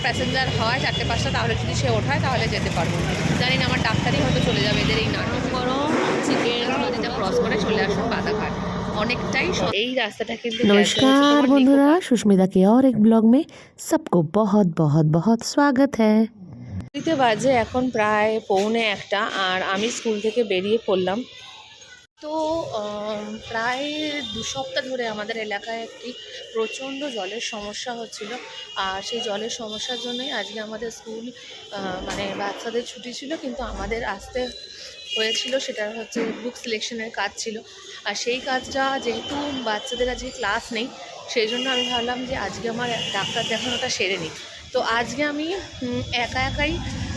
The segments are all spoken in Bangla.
প্যাসেঞ্জার হয় চারটে পাঁচটা তাহলে যদি সে ওঠায় তাহলে যেতে পারবো জানি না আমার ডাক্তারই হয়তো চলে যাবে এদের এই নাটক করো চিকেন নদীটা ক্রস করে চলে আসুন বাদাঘাট অনেকটাই স- এই রাস্তাটা কিন্তু नमस्कार बंधुरा सुष्मिता के और एक ब्लॉग में सबको बहुत बहुत बहुत स्वागत है দিতে বাজে এখন প্রায় পৌনে একটা আর আমি স্কুল থেকে বেরিয়ে পড়লাম তো প্রায় দু সপ্তাহ ধরে আমাদের এলাকায় একটি প্রচণ্ড জলের সমস্যা হচ্ছিল। আর সেই জলের সমস্যার জন্যই আজকে আমাদের স্কুল মানে বাচ্চাদের ছুটি ছিল, কিন্তু আমাদের আসতে হয়েছিল সেটা হচ্ছে বুক সিলেকশনের কাজ ছিল। আর সেই কাজটা যেহেতু বাচ্চাদের আজকে ক্লাস নেই, সেই জন্য আমি ভাবলাম যে আজকে আমার ডাক্তার দেখানোটা সেরে নিই। তো আজকে আমি একা একাই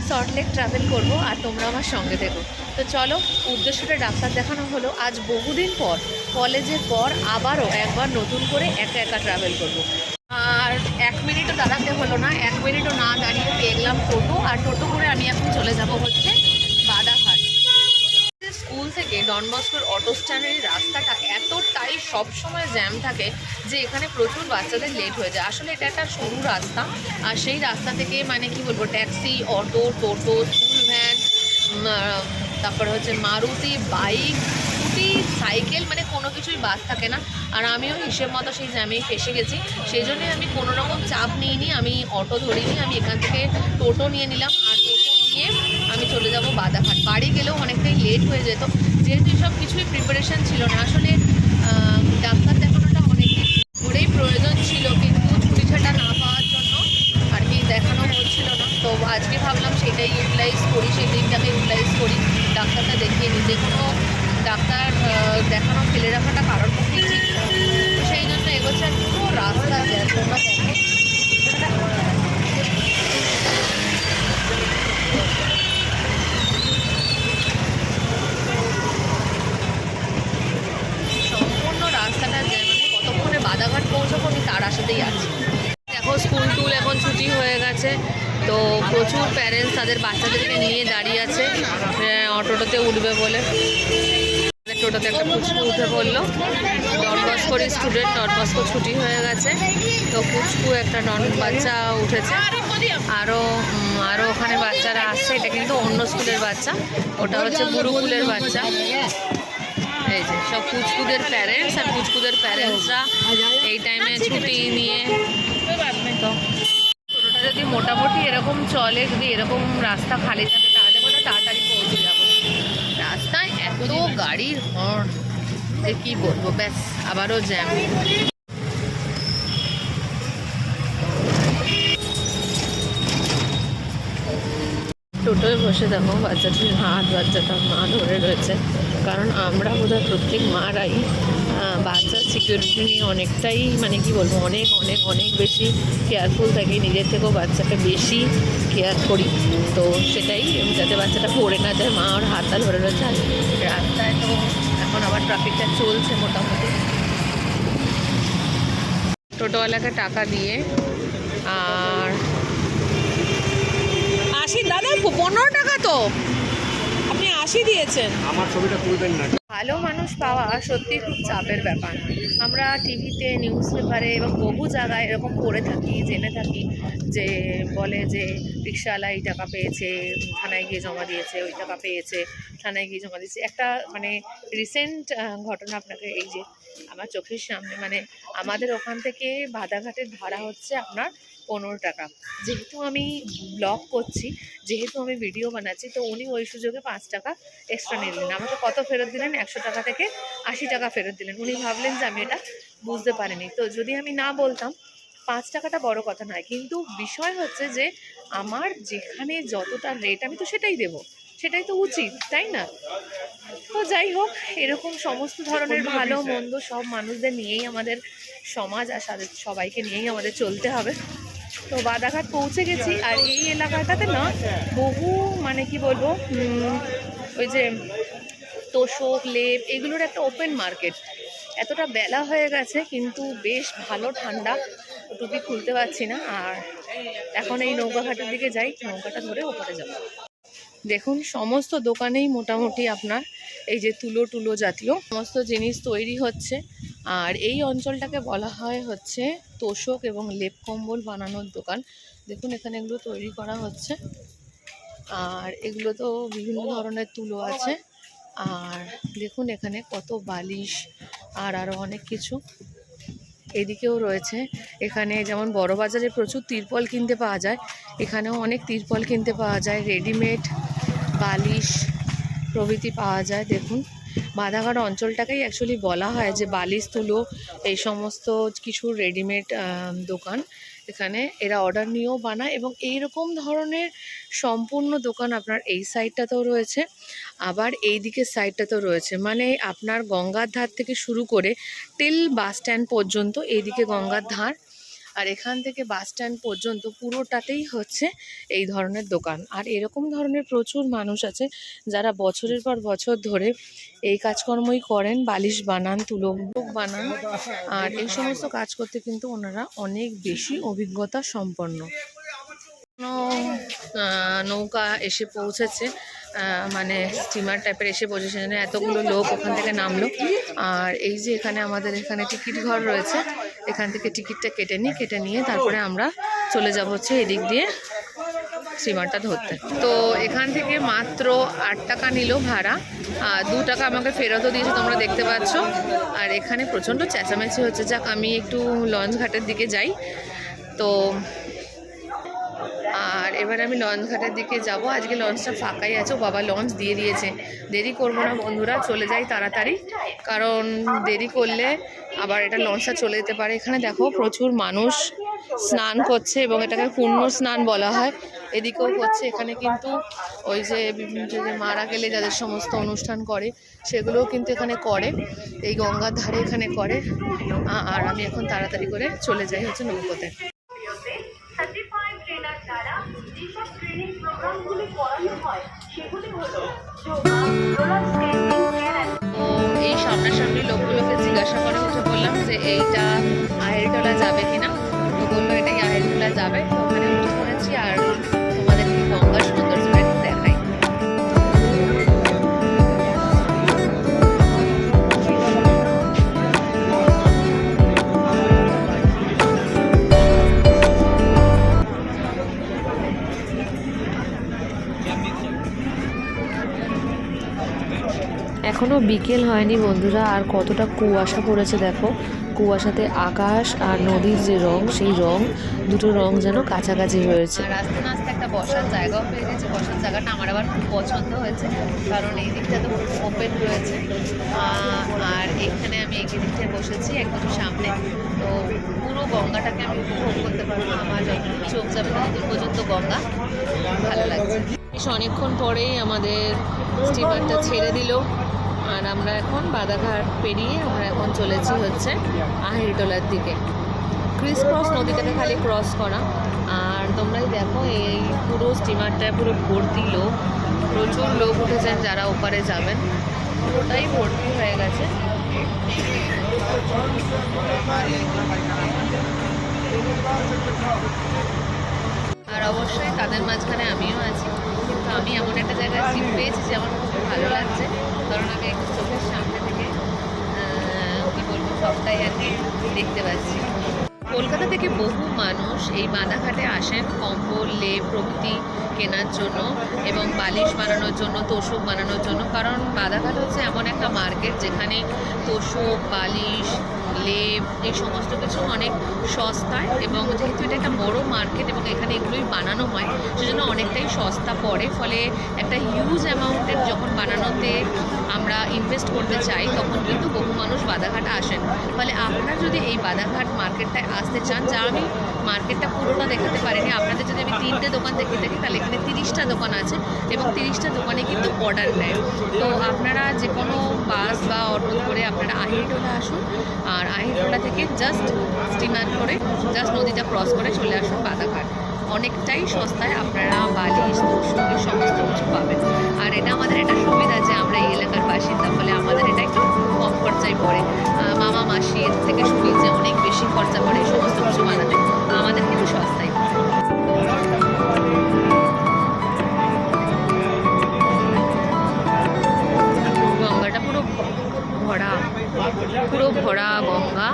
সল্টলেক ট্রাভেল করব, আর তোমরা আমার সঙ্গে থেকো। তো চলো, উদ্দেশ্যটা ডাক্তার দেখানো হলো। আজ বহুদিন পর, কলেজের পর আবারও একবার নতুন করে একা একা ট্রাভেল করব। আর এক মিনিটও দাঁড়াতে হলো না, এক মিনিটও না দাঁড়িয়ে পেয়ে গেলাম টোটো, আর টোটো করে আমি এখন চলে যাব হচ্ছে বাদাঘাট। স্কুল থেকে ডন বস্কোর অটো স্ট্যান্ডের রাস্তাটা এতটাই সবসময় জ্যাম থাকে যে এখানে প্রচুর বাচ্চাদের লেট হয়ে যায়। আসলে এটা একটা সরু রাস্তা, আর সেই রাস্তা থেকে মানে কি বলব ট্যাক্সি অটো টোটো স্কুল ভ্যান তারপরে হচ্ছে মারুতি, বাইক, স্কুটি, সাইকেল মানে কোনো কিছুই বাদ থাকে না। আর আমিও হিসেব মতো সেই জ্যামেই ফেসে গেছি। সেই জন্যই আমি কোনো রকম চাপ নিইনি, আমি অটো ধরিনি, আমি এখান থেকে টোটো নিয়ে নিলাম। আর টোটো নিয়ে আমি চলে যাব বাদাঘাট। বাড়ি গেলেও অনেকটাই লেট হয়ে যেত। যেহেতু সব কিছুই প্রিপারেশান ছিল না, আসলে ডাক্তার দেখানোটা অনেক ধরেই প্রয়োজন ছিল, কিন্তু ছুটি ছাটা না পাওয়ার জন্য আর কি দেখানো হচ্ছিল না তো আজকে ভাবলাম সেটাই ইউটিলাইজ করি সেই দিনটাকে ইউটিলাইজ করি। ডাক্তারটা দেখিয়ে যে কোনো ডাক্তার দেখানো, ফেলে রাখাটা কারোর পক্ষে ঠিক না। তো সেই জন্য এগোচ্ছে পুরো রাস্তা তোমরা সম্পূর্ণ রাস্তাটা আমি কতক্ষণে আমি তার আশাতেই আছি। দেখো, স্কুল টুল এখন ছুটি হয়ে গেছে। তো প্রচুর প্যারেন্টস তাদের বাচ্চাদেরকে নিয়ে দাঁড়িয়ে আছে অটোটোতে উঠবে বলে। টোটোতে একটা পুচকু উঠে পড়ল। ডন বস্কোর স্টুডেন্ট ডন বস্কো ছুটি হয়ে গেছে। তো পুচকু একটা ডন বাচ্চা উঠেছে। আরও আরও ওখানে বাচ্চারা আসছে। এটা কিন্তু অন্য স্কুলের বাচ্চা। ওটা হচ্ছে গুরুকুলের বাচ্চা। এই যে, সব পুচকুদের প্যারেন্টস আর পুচকুদের প্যারেন্টসরা এই টাইমে ছুটি নিয়ে। তো যদি মোটামুটি এরকম চলে যদি এরকম রাস্তা খালি থাকে তাহলে বোধ তাড়াতাড়ি পৌঁছে যাব। রাস্তায় এত গাড়ির হর্ন যে কি বলব ব্যাস আবারও জ্যাম টোটোয় বসে দেখো বাচ্চাটির হাত বাচ্চাটা মা ধরে রয়েছে। কারণ আমরা বোধহয় প্রত্যেক মারাই আহ, বাচ্চার সিকিউরিটি নিয়ে অনেকটাই মানে কি বলব, অনেক অনেক অনেক বেশি কেয়ারফুল থাকি, নিজের থেকেও বাচ্চাকে বেশি কেয়ার করি। তো সেটাই যাতে বাচ্চাটা পড়ে না যায়, মা ওর হাতটা ধরে রয়েছে। রাস্তায় তো এখন আবার ট্রাফিকটা চলছে মোটামুটি। টোটোওয়ালাকে টাকা দিয়ে, আর আশি, দাদা, পনেরো টাকা তো। আপনি আশি দিয়েছেন। আমার ছবিটা তুলবেন না। ভালো মানুষ পাওয়া সত্যি খুব চাপের ব্যাপার। আমরা টিভিতে নিউজ পেপারে এবং বহু জায়গায় এরকম পড়ে থাকি, জেনে থাকি যে বলে যে রিক্সাওয়ালা এই টাকা পেয়েছে, থানায় গিয়ে জমা দিয়েছে, ওই টাকা পেয়েছে, থানায় গিয়ে জমা দিয়েছে। একটা মানে রিসেন্ট ঘটনা আপনাকে এই যে আমার চোখের সামনে মানে আমাদের ওখান থেকে বাধাঘাটের ভাড়া হচ্ছে আপনার পনেরো টাকা। যেহেতু আমি ব্লগ করছি, যেহেতু আমি ভিডিও বানাচ্ছি, তো উনি ওই সুযোগে পাঁচ টাকা এক্সট্রা নিয়ে দিলেন। আমাকে কত ফেরত দিলেন? একশো টাকা থেকে আশি টাকা ফেরত দিলেন। উনি ভাবলেন যে আমি এটা বুঝতে পারিনি। তো যদি আমি না বলতাম পাঁচ টাকাটা বড় কথা নয়। কিন্তু বিষয় হচ্ছে যে আমার যেখানে যতটা রেট আমি তো সেটাই দেবো। সেটাই তো উচিত তাই না? তো যাই হোক এরকম সমস্ত ধরনের ভালো মন্দ সব মানুষদের নিয়েই আমাদের সমাজ আর সবাইকে নিয়েই আমাদের চলতে হবে। তো বাদাঘাট পৌঁছে গেছি। আর এই এলাকাটাতে না বহু মানে কি বলব ওই যে তোষক, লেপ, এগুলোর একটা ওপেন মার্কেট এতটা বেলা হয়ে গেছে, কিন্তু বেশ ভালো ঠান্ডা। টুপি খুলতে পারছি না, আর এখন এই নৌকাঘাটের দিকে যাই, নৌকাটা ধরে ওপরে যাব। দেখুন, সমস্ত দোকানেই মোটামুটি আপনার এই যে তুলো টুলো জাতীয় সমস্ত জিনিস তৈরি হচ্ছে। আর এই অঞ্চলটাকে বলা হয় হচ্ছে তোষক এবং লেপ কম্বল বানানোর দোকান। দেখুন, এখানে এগুলো তৈরি করা হচ্ছে। আর এগুলো তো বিভিন্ন ধরনের তুলো আছে। আর দেখুন এখানে কত বালিশ আর আরও অনেক কিছু। এদিকেও রয়েছে, এখানে যেমন বড় বাজারে প্রচুর তিরপল কিনতে পাওয়া যায়, এখানেও অনেক তিরপল কিনতে পাওয়া যায়, রেডিমেড বালিশ প্রভৃতি পাওয়া যায়, দেখুন। বাঁধাঘাট অঞ্চলটাকেই অ্যাকচুয়ালি বলা হয় যে বালিশ, তুলো, এই সমস্ত কিছু রেডিমেড দোকান। এখানে এরা অর্ডার নিয়েও বানায় এবং এই রকম ধরনের সম্পূর্ণ দোকান আপনার এই সাইডটাতেও রয়েছে। আবার এই দিকের সাইডটাতেও রয়েছে। মানে আপনার গঙ্গার ধার থেকে শুরু করে টিল বাস স্ট্যান্ড পর্যন্ত এইদিকে গঙ্গার ধার আর এখান থেকে বাস স্ট্যান্ড পর্যন্ত পুরোটাতেই হচ্ছে এই ধরনের দোকান। আর এরকম ধরনের প্রচুর মানুষ আছে যারা বছরের পর বছর ধরে এই কাজকর্মই করেন, বালিশ বানান তুলো বানান। আর এই সমস্ত কাজ করতে কিন্তু ওনারা অনেক বেশি অভিজ্ঞতা সম্পন্ন। নৌকা এসে পৌঁছেছে মানে স্টিমার টাইপের এসে পৌঁছেছে জন্য এতগুলো লোক ওখান থেকে নামলো। আর এই যে এখানে আমাদের এখানে টিকিট ঘর রয়েছে এখান থেকে টিকিটটা কেটে নিই, কেটে নিয়ে তারপরে আমরা চলে যাব হচ্ছে এদিক দিয়ে স্টিমারটা ধরতে। তো এখান থেকে মাত্র আট টাকা নিল ভাড়া, আর দু টাকা আমাকে ফেরতও দিয়েছে, তোমরা দেখতে পাচ্ছ। আর এখানে প্রচণ্ড চেঁচামেচি হচ্ছে। যাক, আমি একটু লঞ্চ ঘাটের দিকে যাই। তো আর এবার আমি লঞ্চ ঘাটের দিকে যাব। আজকে লঞ্চটা ফাঁকাই আছে বাবা লঞ্চ দিয়ে দিয়েছে। দেরি করব না বন্ধুরা, চলে যাই তাড়াতাড়ি। কারণ দেরি করলে আবার এটা লঞ্চটা চলে যেতে পারে। এখানে দেখো প্রচুর মানুষ স্নান করছে এবং এটাকে পূর্ণ স্নান বলা হয়। এদিকেও করছে, এখানে কিন্তু ওই যে মারা গেলে যাদের সমস্ত অনুষ্ঠান করে, সেগুলোও কিন্তু এখানে করে। এই গঙ্গার ধারে এখানে করে। আর আমি এখন তাড়াতাড়ি করে চলে যাই হচ্ছে নৌকোতে সার্টিফাইড ট্রেনার দ্বারা যেসব ট্রেনিং প্রোগ্রামগুলি করানো হয় সেগুলি হলো যোগা রোলার স্কেটিং ক্যারাটে তো এই সামনাসামনি লোকগুলোকে জিজ্ঞাসা করে কিছু বললাম যে এইটা আহেরটোলা যাবে কিনা। তো বলল এটাই আহেরটোলা যাবে। তো এখনও বিকেল হয়নি বন্ধুরা, আর কতটা কুয়াশা পড়েছে দেখো। কুয়াশাতে আকাশ আর নদীর যে রং, সেই রং, দুটো রং যেন কাছাকাছি হয়েছে। আস্তে আস্তে একটা বসার জায়গাও পেয়ে গেছে। বসার জায়গাটা আমার আবার খুব পছন্দ হয়েছে, কারণ এই দিকটা তো ওপেন রয়েছে। আর এখানে আমি এই দিকটায় বসেছি, একদম সামনে। তো পুরো গঙ্গাটাকে আমি উপভোগ করতে পারব। আমার যতটুকু চোখ যাবে, ততদূর পর্যন্ত গঙ্গা ভালো লাগছে। বেশ অনেকক্ষণ পরেই আমাদের স্টিমারটা ছেড়ে দিল। আর আমরা এখন বাদাঘাট পেরিয়ে আমরা এখন চলেছি হচ্ছে আহিরটোলার দিকে। ক্রিস ক্রস নদীটাকে খালি ক্রস করা। আর তোমরাই দেখো, এই পুরো স্টিমারটায় পুরো ভর্তি লোক। প্রচুর লোক উঠেছেন যারা ওপারে যাবেন। পুরোটাই ভর্তি হয়ে গেছে। আর অবশ্যই তাদের মাঝখানে আমিও আছি। কিন্তু আমি এমন একটা জায়গায় সিট পেয়েছি যে আমার খুব ভালো লাগছে। কারণ আমি একটু চোখের সামনে থেকে কী বলব, সবটাই আর দেখতে পাচ্ছি। কলকাতা থেকে বহু মানুষ এই বাদাঘাটে আসেন কম্বল লে প্রভৃতি কেনার জন্য এবং বালিশ বানানোর জন্য, তোষক বানানোর জন্য। কারণ বাদাঘাট হচ্ছে এমন একটা মার্কেট যেখানে তোষক, বালিশ লেপ এই সমস্ত কিছু অনেক সস্তায় এবং যেহেতু এটা একটা বড় মার্কেট এবং এখানে এগুলোই বানানো হয়, সেজন্য অনেকটাই সস্তা পড়ে। ফলে একটা হিউজ অ্যামাউন্টের যখন বানানোতে আমরা ইনভেস্ট করতে চাই, তখন কিন্তু বহু মানুষ বাধাঘাট আসেন। ফলে আপনারা যদি এই বাধাঘাট মার্কেটটায় আসতে চান, যা আমি মার্কেটটা পুরোটা দেখাতে পারিনি, আপনাদের যদি আমি তিনটে দোকান দেখে থাকি, তাহলে এখানে তিরিশটা দোকান আছে এবং তিরিশটা দোকানে কিন্তু অর্ডার নেয়। তো আপনারা যে কোনো বাস বা অটো করে আপনারা আহিরটোলা আসুন। আর আহিরটোলা থেকে জাস্ট স্টিমার করে জাস্ট নদীটা ক্রস করে চলে আসুন বাদাঘাট। অনেকটাই সস্তায় আপনারা বালিশ সঙ্গে সমস্ত কিছু পাবেন। আর এটা আমাদের এটা সুবিধা যে আমরা এই এলাকার বাসিন্দা, ফলে আমাদের এটা একটু কম খরচায় পড়ে। মামা মাসি এর থেকে শুনি যে অনেক বেশি খরচা পড়ে সমস্ত কিছু বানাতে। আমাদের কিন্তু সস্তায়। পুরো ভরা গঙ্গা।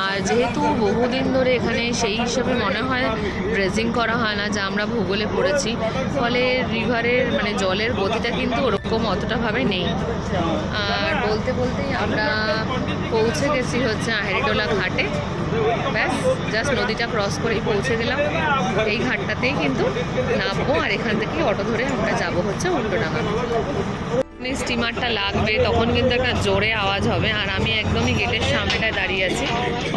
আর যেহেতু বহুদিন ধরে এখানে সেই হিসাবে মনে হয় ড্রেজিং করা হয় না, যা আমরা ভূগোলে পড়েছি, ফলে রিভারের মানে জলের গতিটা কিন্তু ওরকম অতটাভাবে নেই। আর বলতে বলতেই আমরা পৌঁছে গেছি হচ্ছে আহেরিটোলা ঘাটে। ব্যাস জাস্ট নদীটা ক্রস করেই পৌঁছে গেলাম। এই ঘাটটাতেই কিন্তু নামবো, আর এখান থেকে অটো ধরে আমরা যাব হচ্ছে উল্টোডাঙা স্টিমারটা লাগবে, তখন কিন্তু একটা জোরে আওয়াজ হবে। আর আমি একদমই গেটের সামনেটায় দাঁড়িয়ে আছি।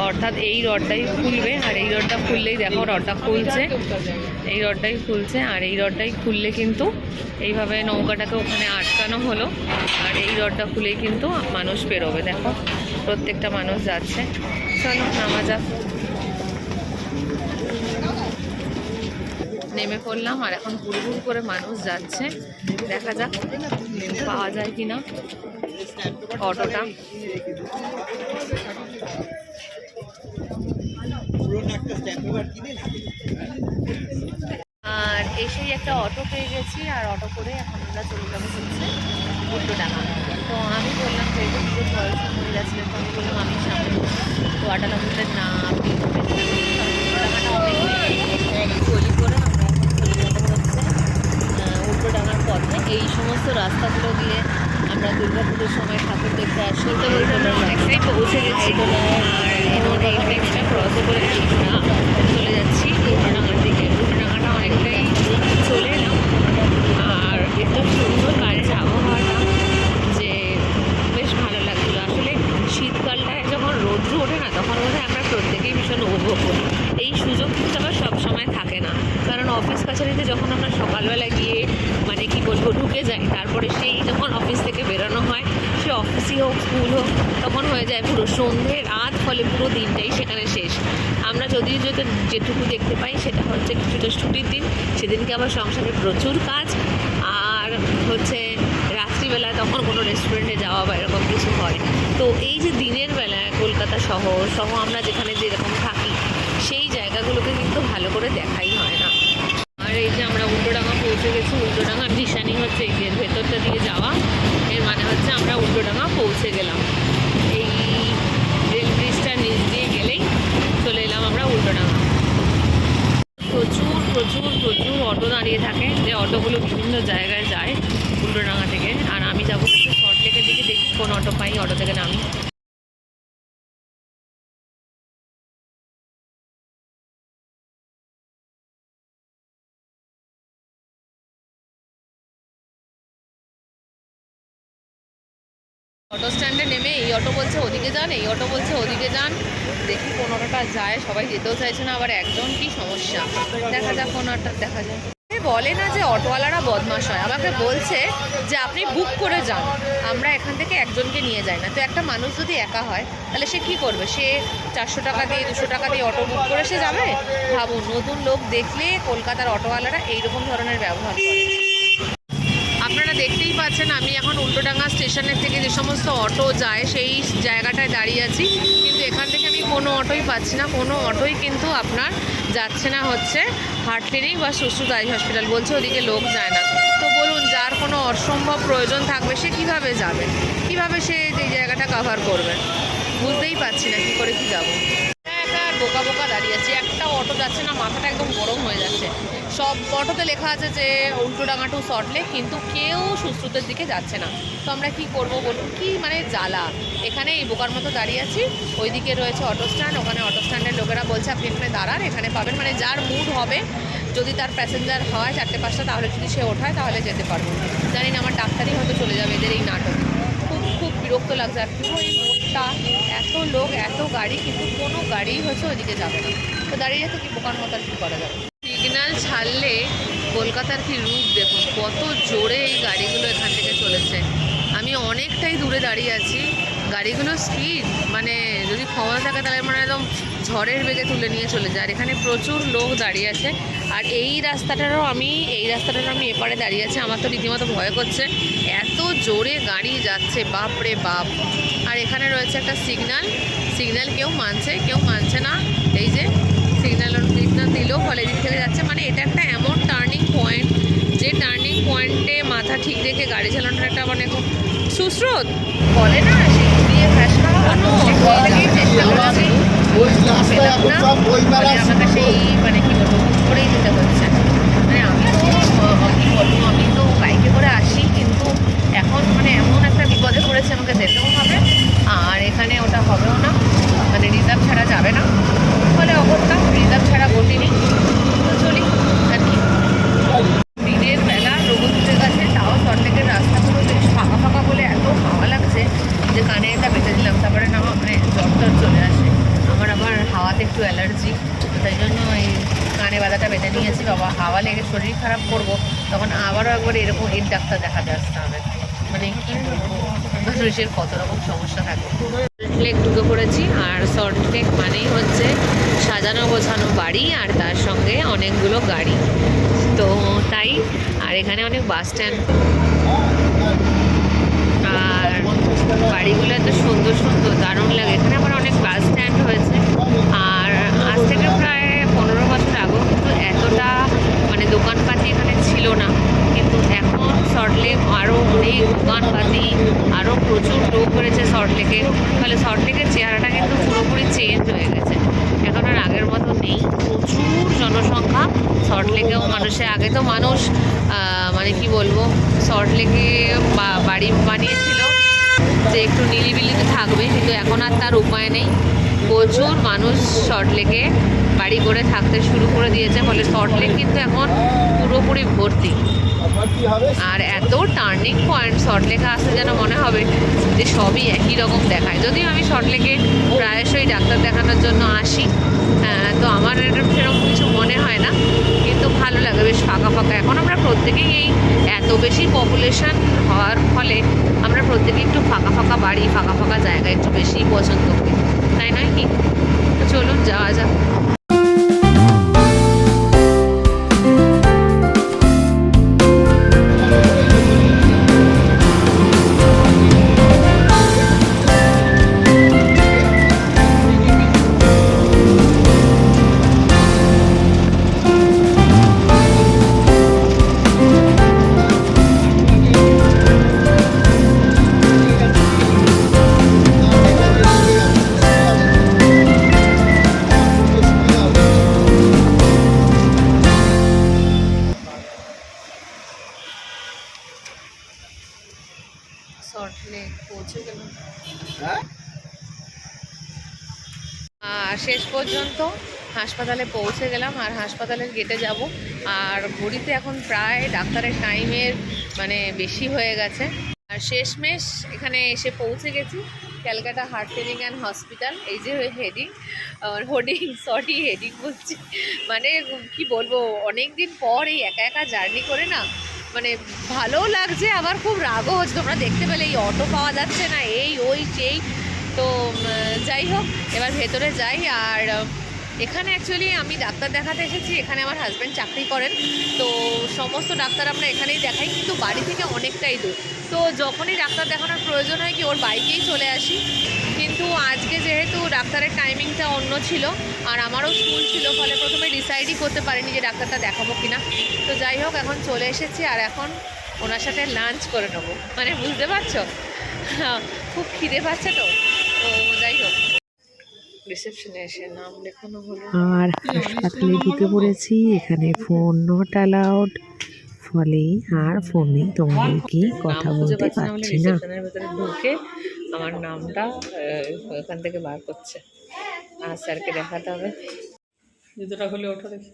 অর্থাৎ এই রডটাই খুলবে। আর এই রডটা খুললেই দেখো, রডটা খুলছে। এই রডটাই খুলছে। আর এই রডটাই খুললে কিন্তু এইভাবে নৌকাটাকে ওখানে আটকানো হলো। আর এই রডটা খুলেই কিন্তু মানুষ বেরোবে। দেখো, প্রত্যেকটা মানুষ যাচ্ছে। চলো, নামা যাক। নেমে পড়লাম আর এখন ঘুর করে মানুষ যাচ্ছে। দেখা যাক পাওয়া যায় কি না অটোটা। আর এসেই একটা অটো পেয়ে গেছি আর অটো করে এখন আমরা চলে যাব হচ্ছে ডাঙা। তো আমি বললাম যে দুটো বয়স্ক মহিলা ছিলেন তো আমি বললাম, আমি সামনে তো আটালা বললেন না আপনি অনেক করে আমরা এখন চলে যাব হচ্ছে আহ, উল্টো ডাঙার পথে এই সমস্ত রাস্তাগুলো দিয়ে আমরা দুর্গাপুজোর সময় ঠাকুর দেখতে আসি। পৌঁছে গেছি। আর এখন এই ব্রিজটা ক্রস করে আমরা চলে যাচ্ছি উল্টোডাঙার দিকে উল্টোডাঙাটা অনেকটাই চলে এলাম আর এত সুন্দর কারেন্ট আবহাওয়াটা যে বেশ ভালো লাগছিল আসলে শীতকালটায় যখন রৌদ্র ওঠে না তখন বোধহয় আমরা প্রত্যেকেই ভীষণ উপভোগ করি এই সুযোগ কিন্তু আবার সবসময় থাকে না কারণ অফিস কাছারিতে যখন আমরা সকালবেলা গিয়ে মানে কি বলব ঢুকে যাই তারপরে সেই যখন অফিস থেকে বেরোনো হয় সে অফিসই হোক স্কুল হোক তখন হয়ে যায় পুরো সন্ধে রাত ফলে পুরো দিনটাই সেখানে শেষ আমরা যদিও যদি যেটুকু দেখতে পাই সেটা হচ্ছে কিছুটা ছুটির দিন সেদিনকে আবার সংসারে প্রচুর কাজ আর হচ্ছে রাত্রিবেলা তখন কোনো রেস্টুরেন্টে যাওয়া বা এরকম কিছু হয় তো এই যে দিনের বেলায় কলকাতা শহর সহ আমরা যেখানে যেরকম থাকি সেই জায়গাগুলোকে কিন্তু ভালো করে দেখাই হয় না আর এই যে আমরা উল্টোডাঙা পৌঁছে গেছি উল্টোডাঙার নিশানি হচ্ছে এই যে ভেতরটা দিয়ে যাওয়া এর মানে হচ্ছে আমরা উল্টোডাঙা পৌঁছে গেলাম এই রেল ব্রিজটার নিচ দিয়ে গেলেই চলে এলাম আমরা উল্টোডাঙা প্রচুর প্রচুর প্রচুর অটো দাঁড়িয়ে থাকে যে অটোগুলো বিভিন্ন জায়গায় যায় উল্টোডাঙা থেকে আর আমি যাব হচ্ছে শর্টলেকের দিকে দেখি কোন অটো পাই অটো থেকে নামি অটো স্ট্যান্ডে নেমে এই অটো বলছে, ওদিকে যান, এই অটো বলছে, ওদিকে যান। দেখি কোন অটোটা যায়, সবাই যেতেও চাইছে না, আবার একজন কি সমস্যা? দেখা যাক কোন অটো দেখা যায় বলে না যে অটোওয়ালারা বদমাশ হয়, আমাকে বলছে যে আপনি বুক করে যান, আমরা এখান থেকে একজনকে নিয়ে যাই না। তো একটা মানুষ যদি একা হয়, তাহলে সে কি করবে? সে চারশো টাকা দিয়ে, দুশো টাকা দিয়ে অটো বুক করে সে যাবে? ভাবুন, নতুন লোক দেখলে কলকাতার অটোওয়ালারা এইরকম ধরনের ব্যবহার করে। দেখতেই পাচ্ছেন, আমি এখন উল্টোডাঙ্গা স্টেশনের থেকে যে সমস্ত অটো যায়, সেই জায়গাটায় দাঁড়িয়ে আছি। কিন্তু এখান থেকে আমি কোনো অটোই পাচ্ছি না, কোনো অটোই কিন্তু আপনার যাচ্ছে না হচ্ছে। হার্ট ক্লিনিক বা আই হসপিটাল বলছে, ওদিকে লোক যায় না। তো বলুন, যার কোনো অসম্ভব প্রয়োজন থাকবে, সে কীভাবে যাবে? কীভাবে সে এই জায়গাটা কভার করবে? বুঝতেই পারছি না, কী করে কি যাব? বোকা বোকা দাঁড়িয়ে আছি। একটা অটো যাচ্ছে না, মাথাটা একদম গরম হয়ে যাচ্ছে। সব অটোতে লেখা আছে যে, উল্টোডাঙ্গা টু সটলে কিন্তু কেউ সুশ্রুতের দিকে যাচ্ছে না। তো আমরা কি করব বলুন? কি মানে জ্বালা? এখানে এই বোকার মতো দাঁড়িয়ে আছি। ওইদিকে রয়েছে অটো স্ট্যান্ড ওখানে অটো স্ট্যান্ডের লোকেরা বলছে, আপনি এখানে দাঁড়ান, এখানে পাবেন। মানে যার মুড হবে, যদি তার প্যাসেঞ্জার হয় চারটে পাঁচটা, তাহলে যদি সে ওঠায়, তাহলে যেতে পারব। জানি না, আমার ডাক্তারই হয়তো চলে যাবে এদের এই নাটক। খুব খুব বিরক্ত লাগছে। আর পুরো রোডটা এত লোক, এত গাড়ি, কিন্তু কোনো গাড়ি হচ্ছে ওইদিকে যাবে না। তো দাঁড়িয়ে যেতে কি বোকার মতো কি করা যাবে? সিগন্যাল ছাড়লে কলকাতার কি রূপ দেখুন? কত জোরে এই গাড়িগুলো এখান থেকে চলেছে। আমি অনেকটাই দূরে দাঁড়িয়ে আছি। গাড়িগুলো স্পিড মানে যদি ক্ষমতা থাকে তাহলে মানে একদম ঝড়ের বেগে তুলে নিয়ে চলে যায়। আর এখানে প্রচুর লোক দাঁড়িয়ে আছে। আর এই রাস্তাটারও আমি, এই রাস্তাটারও আমি এপারে দাঁড়িয়ে আছি। আমার তো রীতিমতো ভয় করছে। এত জোরে গাড়ি যাচ্ছে বাপ রে বাপ। আর এখানে রয়েছে একটা সিগন্যাল সিগন্যাল কেউ মানছে কেউ মানছে না। এই যে সিগন্যাল সিগন্যাল দিলেও ফলে দিক থেকে যাচ্ছে। মানে এটা একটা এমন টার্নিং পয়েন্ট যে টার্নিং পয়েন্টে মাথা ঠিক রেখে গাড়ি চালানোটা একটা মানে খুব সুস্রোত। বলে না মানে আমাকে সেই মানে কি বলব করেই যেতে হচ্ছে। মানে আমি তো বলব আমি তো বাইকে করে আসি কিন্তু এখন মানে এমন একটা বিপদে পড়েছে আমাকে যেতেও হবে। আর এখানে ওটা হবেও না। মানে রিজার্ভ ছাড়া যাবে না। ফলে অবস্থা রিজার্ভ ছাড়া গতিনি তো চলি আর কি। দিনের বেলা রোদ উঠে গেছে তাও সল্টলেকের রাস্তাগুলো বেশ ফাঁকা ফাঁকা বলে এত হাওয়া লাগছে যে কানে এটা বেঁধে দিলাম। তারপরে না মানে জ্বর টর চলে আসে। আমার আবার হাওয়াতে একটু অ্যালার্জি তাই জন্য এই কানে বাঁধাটা বেঁধে নিয়েছি। বাবা, হাওয়া লেগে শরীর খারাপ করব। তখন আবারও একবার এরকম এর ডাক্তার দেখাতে আসতে হবে মানে কি মানুষের কত রকম সমস্যা থাকে সল্টলেক ঢুকে পড়েছি আর সল্টলেক মানেই হচ্ছে সাজানো গোছানো বাড়ি আর তার সঙ্গে অনেকগুলো গাড়ি তো তাই আর এখানে অনেক বাস স্ট্যান্ড আর বাড়িগুলো এত সুন্দর সুন্দর, দারুণ লাগে। এখানে আবার অনেক বাস স্ট্যান্ড হয়েছে। আর আজ থেকে প্রায় পনেরো বছর আগেও কিন্তু এতটা মানে দোকানপাতি এখানে ছিল না। কিন্তু এখন সল্টলেক আরও অনেক দোকানপাতি আরও প্রচুর লোক হয়েছে সল্টলেকে ফলে সল্টলেকের চেহারাটা কিন্তু পুরোপুরি চেঞ্জ হয়ে গেছে। আর আগের মতো নেই। প্রচুর জনসংখ্যা। সল্টলেকেও মানুষে আগে তো মানুষ মানে কি বলব সল্টলেকে বাড়ি বানিয়েছিল। যে একটু নিলিবিলিতে থাকবে, কিন্তু এখন আর তার উপায় নেই। প্রচুর মানুষ সল্টলেকে বাড়ি করে থাকতে শুরু করে দিয়েছে, ফলে সল্টলেক কিন্তু এখন পুরোপুরি ভর্তি। আর এত টার্নিং পয়েন্ট শর্টলেকে আসতে যেন মনে হবে যে সবই একই রকম দেখায়। যদিও আমি শর্টলেকে প্রায়শই ডাক্তার দেখানোর জন্য আসি। তো আমার এরকম সেরকম কিছু মনে হয় না। কিন্তু ভালো লাগে, বেশ ফাঁকা ফাঁকা। এখন আমরা প্রত্যেকেই এই এত বেশি পপুলেশান হওয়ার ফলে আমরা প্রত্যেকেই একটু ফাঁকা ফাঁকা বাড়ি, ফাঁকা ফাঁকা জায়গা একটু বেশি পছন্দ করি। তাই নয় কি? তো চলুন, যাওয়া যাক। পৌঁছে গেলাম হ্যাঁ? আর শেষ পর্যন্ত হাসপাতালে পৌঁছে গেলাম আর হাসপাতালের গেটে যাব। আর ঘড়িতে এখন প্রায় ডাক্তারের টাইমের মানে বেশি হয়ে গেছে। আর শেষমেশ এখানে এসে পৌঁছে গেছি Calcutta heart training and hospital এই যে হেডিং হোডিং সরি হেডিং বলছি। মানে কি বলব অনেক দিন পর এই একা একা জার্নি করে না মানে ভালোও লাগছে, আবার খুব রাগও হচ্ছে। তোমরা দেখতে পেলে, এই অটো পাওয়া যাচ্ছে না, এই, ওই, সেই। তো যাই হোক, এবার ভেতরে যাই। আর এখানে অ্যাকচুয়ালি আমি ডাক্তার দেখাতে এসেছি, এখানে আমার হাজব্যান্ড চাকরি করেন। তো, সমস্ত ডাক্তার আমরা এখানেই দেখাই। বাড়ি থেকে অনেকটাই দূর। তো যখনই ডাক্তার দেখানোর প্রয়োজন হয় কি ওর বাইকেই চলে আসি। কিন্তু আজকে যেহেতু ডাক্তারের টাইমিংটা অন্য ছিল আর আমারও স্কুল ছিল ফলে প্রথমে ডিসাইডই করতে পারিনি যে ডাক্তারটা দেখাবো কিনা। তো যাই হোক এখন চলে এসেছি আর এখন ওনার সাথে লাঞ্চ করে নেব। মানে বুঝতে পারছ? হ্যাঁ, খুব খিদে পাচ্ছে তো। তো যাই হোক। রিসেপশনে এসে নাম লেখানো আর হাসপাতালে ঢুকে পড়েছি এখানে ফোন নট অ্যালাউড ফলে আর ফোনে তোমাদেরকে কথা নাম খুঁজে বলতে বলে পারছি না। ভেতরে ঢুকে আমার নামটা আহ, ওখান থেকে বার করছে। আর স্যারকে দেখাতে হবে। জুতোটা খুলে ওঠো দেখি।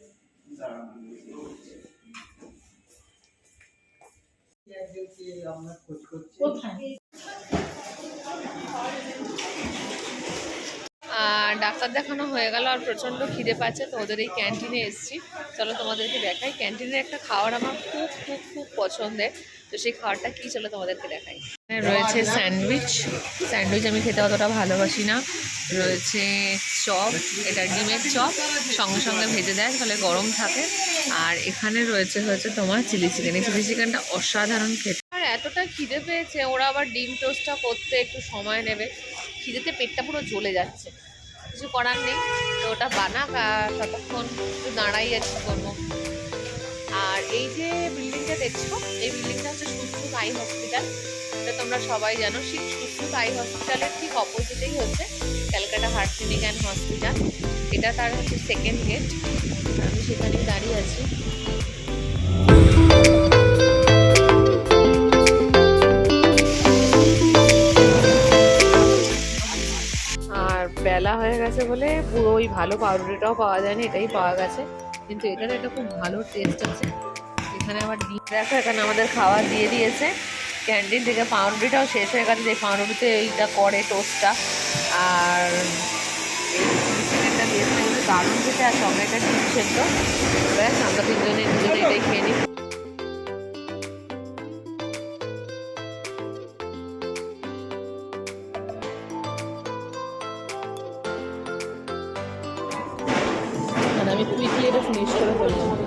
আর ডাক্তার দেখানো হয়ে গেল আর প্রচণ্ড খিদে পাচ্ছে, তো ওদের এই ক্যান্টিনে এসেছি। চলো তোমাদেরকে দেখাই। ক্যান্টিনের একটা খাবার আমার খুব খুব খুব পছন্দের। তো সেই খাবারটা কী চলো তোমাদেরকে দেখাই। এখানে রয়েছে স্যান্ডউইচ। স্যান্ডউইচ আমি খেতে অতটা ভালোবাসি না। রয়েছে চপ, এটা ডিমের চপ, সঙ্গে সঙ্গে ভেজে দেয় ফলে গরম থাকে। আর এখানে রয়েছে হয়েছে তোমার চিলি চিকেন। এই চিলি চিকেনটা অসাধারণ খেতে। আর এতটা খিদে পেয়েছে, ওরা আবার ডিম টোস্টটা করতে একটু সময় নেবে। খিদেতে পেটটা পুরো জ্বলে যাচ্ছে। কিছু করার নেই, তো ওটা বানাক ততক্ষণ একটু দাঁড়াই কি করব। আর এই যে বিল্ডিংটা দেখছ, এই বিল্ডিংটা হচ্ছে সুশ্রুত আই হসপিটাল এটা তোমরা সবাই জানো সেই সুশ্রুত আই হসপিটালের ঠিক অপোজিটেই হচ্ছে Calcutta heart clinic and hospital এটা তার হচ্ছে সেকেন্ড গেট আমি সেখানেই দাঁড়িয়ে আছি। বেলা হয়ে গেছে বলে পুরো ওই ভালো পাউরুটিটাও পাওয়া যায়নি, এটাই পাওয়া গেছে। কিন্তু এটার একটা খুব ভালো টেস্ট আছে। এখানে আবার ডিম, দেখো এখানে আমাদের খাওয়া দিয়ে দিয়েছে। ক্যান্টিন থেকে পাউরুটিটাও শেষ হয়ে গেছে যে পাউরুটিতে এইটা করে টোস্টটা আর দারুণ খেতে, আর একটা ডিম সেদ্ধ। ব্যাস, আমরা তিনজনে দুজনে এটাই খেয়ে নিই। আমি কুইকলি এটা ফিনিশ করে ফেললাম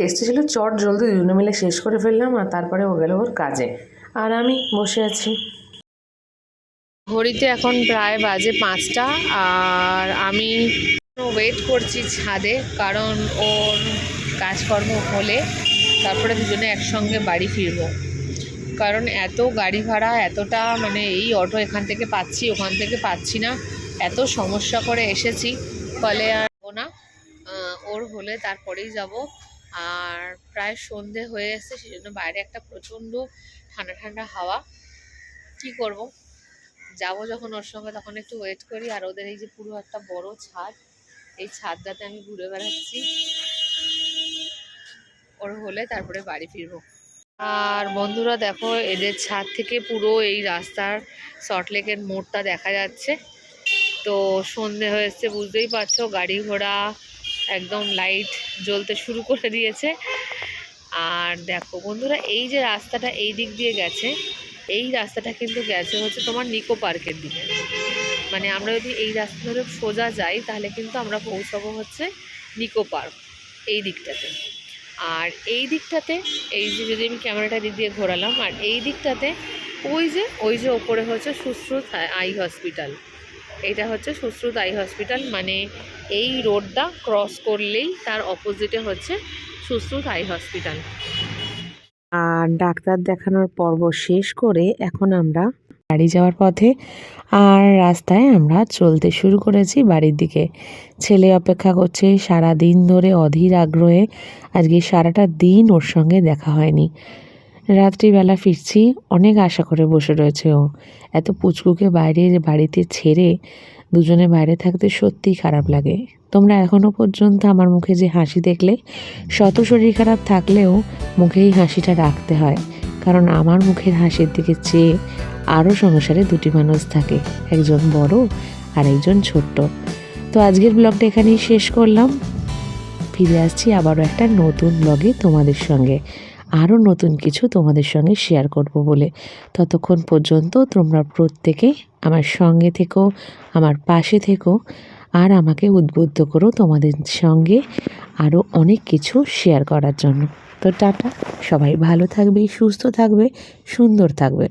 টেস্টি ছিল, চট জলদি দুজনে মিলে শেষ করে ফেললাম আর তারপরে ও গেল ওর কাজে। আর আমি বসে আছি। ঘড়িতে এখন প্রায় বাজে পাঁচটা আর আমি ওয়েট করছি ছাদে কারণ ওর কাজকর্ম হলে তারপরে দুজনে একসঙ্গে বাড়ি ফিরবো। কারণ এত গাড়ি ভাড়া, এতটা মানে এই অটো এখান থেকে পাচ্ছি, ওখান থেকে পাচ্ছি না। এত সমস্যা করে এসেছি। ফলে আর না। ওর হলে তারপরেই যাব। আর প্রায় সন্ধে হয়ে এসেছে সেই জন্য বাইরে একটা প্রচণ্ড ঠান্ডা ঠান্ডা হাওয়া। কি করব? যাব যখন ওর সঙ্গে, তখন একটু ওয়েট করি। আর ওদের এই যে পুরো একটা বড় ছাদ, এই ছাদটাতে আমি ঘুরে বেড়াচ্ছি। ওর হলে তারপরে বাড়ি ফিরবো। আর বন্ধুরা, দেখো, এদের ছাদ থেকে পুরো এই রাস্তার সল্টলেকের মোড়টা দেখা যাচ্ছে। তো সন্ধে হয়েছে বুঝতেই পারছ, গাড়ি ঘোড়া একদম লাইট জ্বলতে শুরু করে দিয়েছে। আর দেখো বন্ধুরা, এই যে রাস্তাটা এই দিক দিয়ে গেছে, এই রাস্তাটা কিন্তু গেছে হচ্ছে তোমার নিকো পার্কের দিকে। মানে আমরা যদি এই রাস্তা ধরে সোজা যাই, তাহলে কিন্তু আমরা পৌঁছাবো হচ্ছে নিকো পার্ক, এই দিকটাতে। আর এই দিকটাতে, এই যে যদি আমি ক্যামেরাটা দিক দিয়ে ঘোরালাম, আর এই দিকটাতে ওই যে ওই যে ওপরে হচ্ছে সুশ্রুত আই হসপিটাল। এটা হচ্ছে সুশ্রুত আই হসপিটাল। মানে এই রোডটা ক্রস করলেই তার অপোজিটে হচ্ছে সুশ্রুত আই হসপিটাল। আর ডাক্তার দেখানোর পর্ব শেষ করে এখন আমরা বাড়ি যাওয়ার পথে আর রাস্তায় আমরা চলতে শুরু করেছি বাড়ির দিকে। ছেলে অপেক্ষা করছে সারা দিন ধরে অধীর আগ্রহে। আজকে সারাটা দিন ওর সঙ্গে দেখা হয়নি। রাত্রিবেলা ফিরছি, অনেক আশা করে বসে রয়েছে ও। এত পুচকুকে বাইরে বাড়িতে ছেড়ে দুজনে বাইরে থাকতে সত্যিই খারাপ লাগে। তোমরা এখনও পর্যন্ত আমার মুখে যে হাসি দেখলে, শত শরীর খারাপ থাকলেও মুখে এই হাসিটা রাখতে হয়। কারণ আমার মুখের হাসির দিকে চেয়ে আরও সংসারে দুটি মানুষ থাকে, একজন বড় আর একজন ছোট্ট। তো আজকের ব্লগটা এখানেই শেষ করলাম। ফিরে আসছি আবারও একটা নতুন ব্লগে তোমাদের সঙ্গে। আরও নতুন কিছু তোমাদের সঙ্গে শেয়ার করব বলে ততক্ষণ পর্যন্ত তোমরা প্রত্যেকে আমার সঙ্গে থেকো, আমার পাশে থেকো আর আমাকে উদ্বুদ্ধ করো তোমাদের সঙ্গে আরও অনেক কিছু শেয়ার করার জন্য। তো টাটা, সবাই ভালো থাকবে, সুস্থ থাকবে, সুন্দর থাকবে।